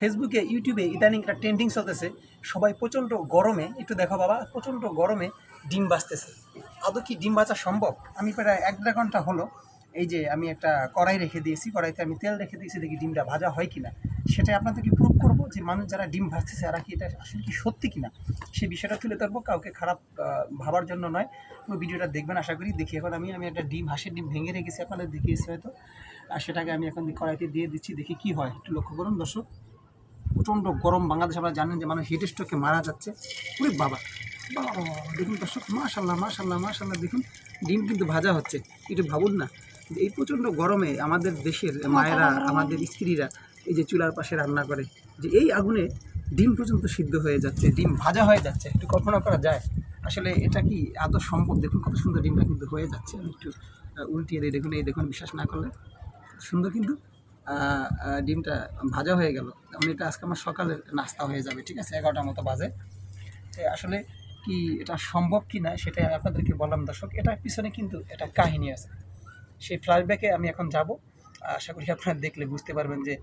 ফেসবুকে, ইউটিউবে ইদানিং একটা ট্রেন্ডিং চলতেছে। সবাই প্রচণ্ড গরমে, একটু দেখো বাবা, প্রচণ্ড গরমে ডিম বাজতেছে আদৌ কি ডিম বাজা সম্ভব? আমি প্রায় এক দেড় ঘণ্টা হলো এই যে আমি একটা কড়াই রেখে দিয়েছি, কড়াইতে আমি তেল রেখে দিয়েছি, দেখি ডিমটা ভাজা হয় কিনা। সেটাই আপনাদেরকে প্রুভ করব যে মানুষ যারা ডিম ভাজতেছে তারা কি এটা আসলে কি সত্যি কিনা? সেই বিষয়টা তুলে ধরবো, কাউকে খারাপ ভাবার জন্য নয়। পুরো ভিডিওটা দেখবেন, আশা করি দেখি এখন আমি আমি একটা ডিম, হাঁসের ডিম ভেঙে রেখেছি, আপনাদের দেখিয়েছি হয়তো। আর সেটাকে আমি এখন কড়াইতে দিয়ে দিচ্ছি, দেখি কি হয়, একটু লক্ষ্য করুন দর্শক। প্রচণ্ড গরম বাংলাদেশ আপনারা জানেন যে মানুষ হিট স্ট্রোকে মারা যাচ্ছে। ওরে বাবা বাবা দেখুন দর্শক মাশাল্লাহ মাশাল্লাহ মাশাল্লাহ দেখুন ডিম কিন্তু ভাজা হচ্ছে। একটু ভাবুন না এই প্রচণ্ড গরমে আমাদের দেশের মায়েরা আমাদের স্ত্রীরা এই যে চুলার পাশে রান্না করে যে এই আগুনে ডিম পর্যন্ত সিদ্ধ হয়ে যাচ্ছে ডিম ভাজা হয়ে যাচ্ছে। একটু কল্পনা করা যায়। আসলে এটা কি আদৌ সম্ভব? দেখুন কত সুন্দর ডিমটা কিন্তু হয়ে যাচ্ছে। আমি একটু উল্টিয়ে দিই দেখুন এই দেখুন বিশ্বাস না করলে সুন্দর কিন্তু। ডিমটা ভাজা হয়ে গেল। মানে এটা আজকে আমার সকালের নাস্তা হয়ে যাবে, ঠিক আছে? এগারোটার মতো বাজে। আসলে কি এটা সম্ভব কি না আমি আপনাদেরকে বললাম, দর্শক। এটার পিছনে কিন্তু একটা কাহিনী আছে। সেই ফ্ল্যাশব্যাকে আমি এখন যাব। আশা করি আপনারা দেখলে বুঝতে পারবেন যে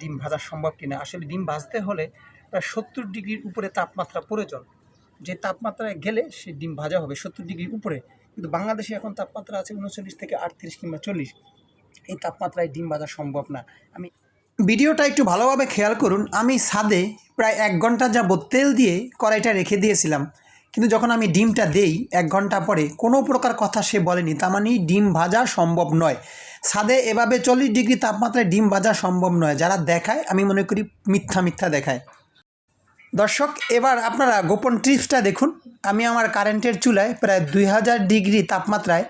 ডিম ভাজা সম্ভব কি না। আসলে ডিম ভাজতে হলে প্রায় সত্তর ডিগ্রির উপরে তাপমাত্রা প্রয়োজন যে তাপমাত্রায় গেলে সে ডিম ভাজা হবে সত্তর ডিগ্রির উপরে। কিন্তু বাংলাদেশে এখন তাপমাত্রা আছে উনচল্লিশ থেকে আটত্রিশ কিংবা চল্লিশ। এই তাপমাত্রায় ডিম ভাজা সম্ভব না। আমি ভিডিওটা একটু ভালোভাবে খেয়াল করুন, আমি ছাদে প্রায় এক ঘণ্টা যাবত তেল দিয়ে কড়াইটা রেখে দিয়েছিলাম। কিন্তু যখন আমি ডিমটা দেই, এক ঘণ্টা পরে কোনো প্রকার কথা সে বলেনি, তার মানে ডিম ভাজা সম্ভব নয়। ছাদে এভাবে চল্লিশ ডিগ্রি তাপমাত্রায় ডিম ভাজা সম্ভব নয়, যারা দেখায়, আমি মনে করি মিথ্যা মিথ্যা দেখায়। দর্শক, এবার আপনারা গোপন ট্রিপসটা দেখুন। আমি আমার কারেন্টের চুলায় প্রায় দুই হাজার ডিগ্রি তাপমাত্রায়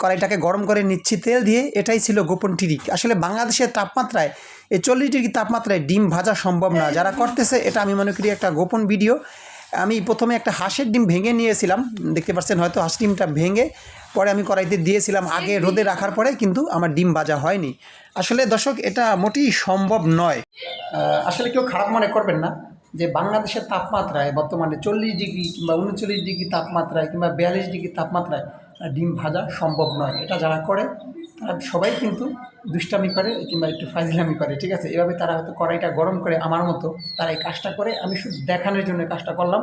কড়াইটাকে গরম করে নিচ্ছি তেল দিয়ে এটাই ছিল গোপন ট্রিক। আসলে বাংলাদেশের তাপমাত্রায় এই চল্লিশ ডিগ্রি তাপমাত্রায় ডিম ভাজা সম্ভব না। যারা করতেছে এটা আমি মনে করি একটা গোপন ভিডিও। আমি প্রথমে একটা হাঁসের ডিম ভেঙে নিয়েছিলাম। দেখতে পাচ্ছেন হয়তো হাঁস ডিমটা ভেঙে পরে আমি কড়াইতে দিয়েছিলাম আগে রোদে রাখার পরে কিন্তু আমার ডিম ভাজা হয়নি। আসলে দর্শক এটা মোটেই সম্ভব নয়। আসলে কেউ খারাপ মনে করবেন না যে বাংলাদেশের তাপমাত্রায় বর্তমানে চল্লিশ ডিগ্রি কিংবা উনচল্লিশ ডিগ্রি তাপমাত্রায় কিংবা বিয়াল্লিশ ডিগ্রি তাপমাত্রায় ডিম ভাজা সম্ভব নয়। এটা যারা করে, তারা সবাই কিন্তু দুষ্টামি করে কিংবা একটু ফাইজলামি করে, ঠিক আছে? এভাবে তারা হয়তো কড়াইটা গরম করে আমার মতো তারা এই কাজটা করে। আমি শুধু দেখানোর জন্য কাজটা করলাম।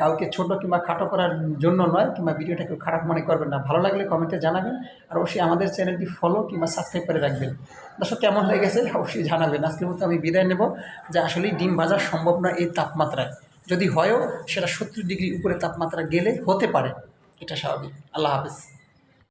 কাউকে ছোট কিংবা খাটো করার জন্য নয় কিংবা ভিডিওটা কেউ খারাপ মনে করবেন না। ভালো লাগলে কমেন্টে জানাবেন আর অবশ্যই আমাদের চ্যানেলটি ফলো কিংবা সাবস্ক্রাইব করে রাখবেন। দর্শক, কেমন হয়ে গেছে? অবশ্যই জানাবেন। আজকের মতো আমি বিদায় নেব যে আসলেই ডিম ভাজা সম্ভব নয় এই তাপমাত্রায়। যদি হয়ও সেটা সত্তর ডিগ্রি উপরে তাপমাত্রা গেলে হতে পারে। এটা স্বাভাবিক। আল্লাহ হাফেজ।